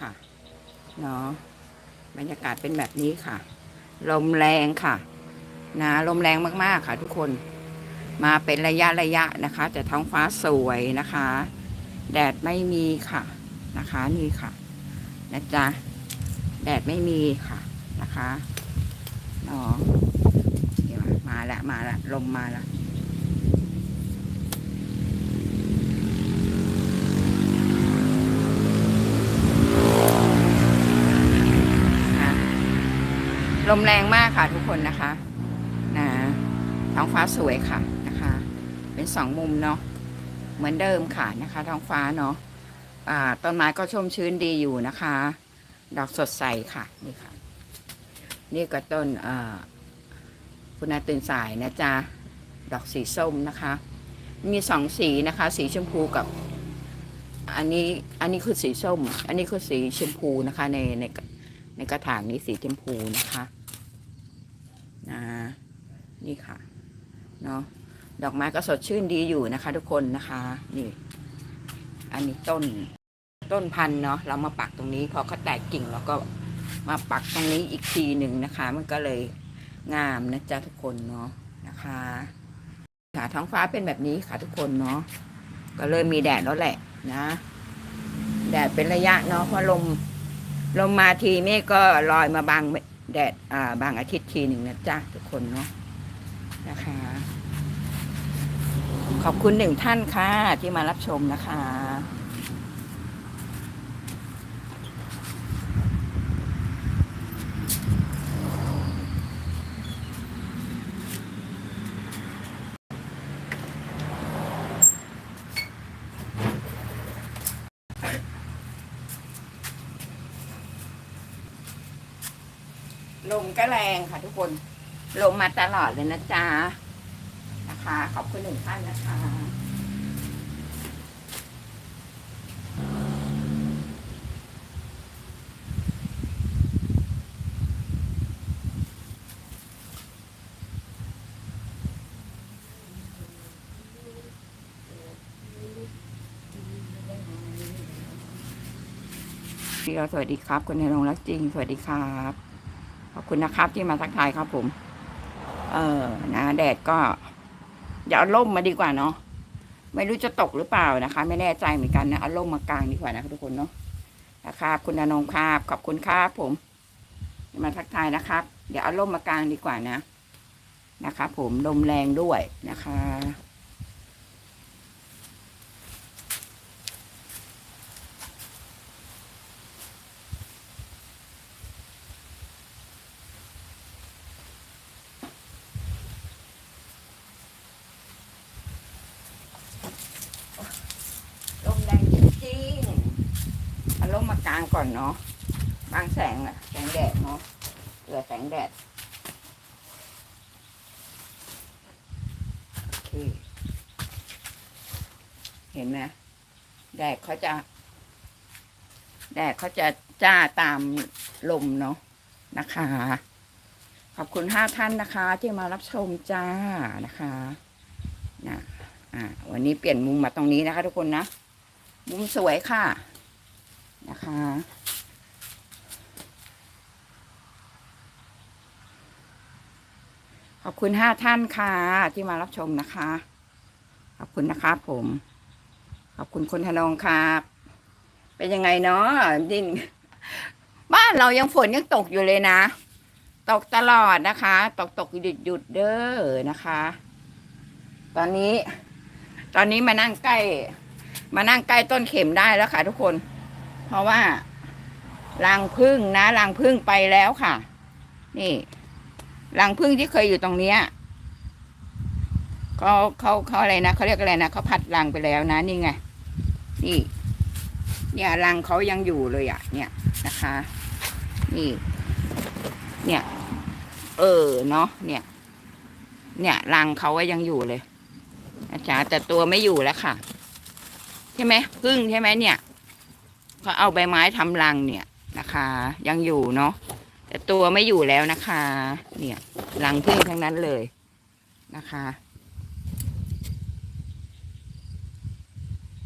ค่ะเนาะบรรยากาศเป็นแบบนี้ค่ะ ลมแรงค่ะ นะลมแรงมากๆค่ะ ทุกคน มาเป็นระยะระยะนะคะ แต่ท้องฟ้าสวยนะคะ แดดไม่มีค่ะนะคะนี่ค่ะนะจ๊ะแดดไม่มีค่ะนะคะเนาะเดี๋ยวมาละมาละลมมาละ ลมแรงมากค่ะทุกคนนะคะนะท้องฟ้าสวยค่ะนะคะ เป็นสองมุมเนาะเหมือนเดิมค่ะนะคะ ท้องฟ้าเนาะอ่าต้นไม้ก็ชุ่มชื้นดีอยู่นะคะ ดอกสดใสค่ะนี่ค่ะ นี่ก็ต้นคุณอาตื่นสายนะจ๊ะดอกสีส้มนะคะ มีสองสีนะคะ สีชมพูกับอันนี้อันนี้คือสีส้ม อันนี้คือสีชมพูนะคะ ในในในกระถางนี้สีชมพูนะคะ นี่ค่ะเนาะดอกไม้ก็สดชื่นดีอยู่นะคะ ทุกคนนะคะนี่ อันนี้ต้นต้นพันธุ์เนาะเรามาปักตรงนี้ พอเขาแตกกิ่งเราก็มาปักตรงนี้อีกทีหนึ่งนะคะ มันก็เลยงามนะจ๊ะทุกคนเนาะนะคะค่ะท้องฟ้าเป็นแบบนี้ค่ะทุกคนเนาะก็เลยมีแดดแล้วแหละนะ แดดเป็นระยะเนาะเพราะลมลมมาทีเมฆก็ลอยมาบางแดดอ่าบางอาทิตย์ทีหนึ่งนะจ๊ะทุกคนเนาะ นะคะ ขอบคุณหนึ่งท่านค่ะ ที่มารับชมนะคะลมก็แรงค่ะทุกคน ลมมาตลอดเลยนะจ๊ะนะคะ ขอบคุณหนึ่งท่านนะคะพี่ก็สวัสดีครับ คุณนรงรักจริง สวัสดีครับ ขอบคุณนะครับที่มาทักทายครับผม เออนะแดดก็ อย่าเอาล่มมาดีกว่าเนาะไม่รู้จะตกหรือเปล่านะคะ ไม่แน่ใจเหมือนกันนะเอาล่มมากลางดีกว่านะครับทุกคนเนาะนะครับคุณอนงครับขอบคุณครับผม มาทักทายนะครับ เดี๋ยวเอาล่มมากลางดีกว่านะ นะคะผมลมแรงด้วยนะคะ ลมแรงจริงๆเอางก่อนเนาะบางแสงอะแสงแดดเนาะเหลือแสงแดดโอเคเห็นไหมแดดเขาจะ แดดเขาจะจ้าตามลมเนาะนะคะ ขอบคุณห้าท่านนะคะ ที่มารับชมจ้านะคะนะอ่าวันนี้เปลี่ยนมุมมาตรงนี้นะคะทุกคนนะ มุมสวยค่ะ นะคะ ขอบคุณห้าท่านค่ะ ที่มารับชมนะคะ ขอบคุณนะครับผม ขอบคุณคุณธนงครับเป็นยังไงเนาะดิน บ้านเรายังฝนยังตกอยู่เลยนะ ตกตลอดนะคะ ตกตกหยุดหยุดเด้อนะคะ ตอนนี้ ตอนนี้มานั่งใกล้ มานั่งใกล้ต้นเข็มได้แล้วค่ะทุกคน เพราะว่ารังพึ่งนะรังพึ่งไปแล้วค่ะ นี่รังพึ่งที่เคยอยู่ตรงเนี้ยเขาเขาเขาอะไรนะเขาเรียกอะไรนะเขาพัดรังไปแล้วนะนี่ไงนี่ เนี่ยรังเขายังอยู่เลยอะ เนี่ยนะคะ นี่ เนี่ย เออเนาะเนี่ย เนี่ยรังเขาว่ายังอยู่เลยนะจ๊ะแต่ตัวไม่อยู่แล้วค่ะ ใช่ไหมพึ่งใช่ไหมเนี่ย เขาเอาใบไม้ทำรังเนี่ยนะคะ ยังอยู่เนาะแต่ตัวไม่อยู่แล้วนะคะ เนี่ยรังพึ่งทั้งนั้นเลยนะคะ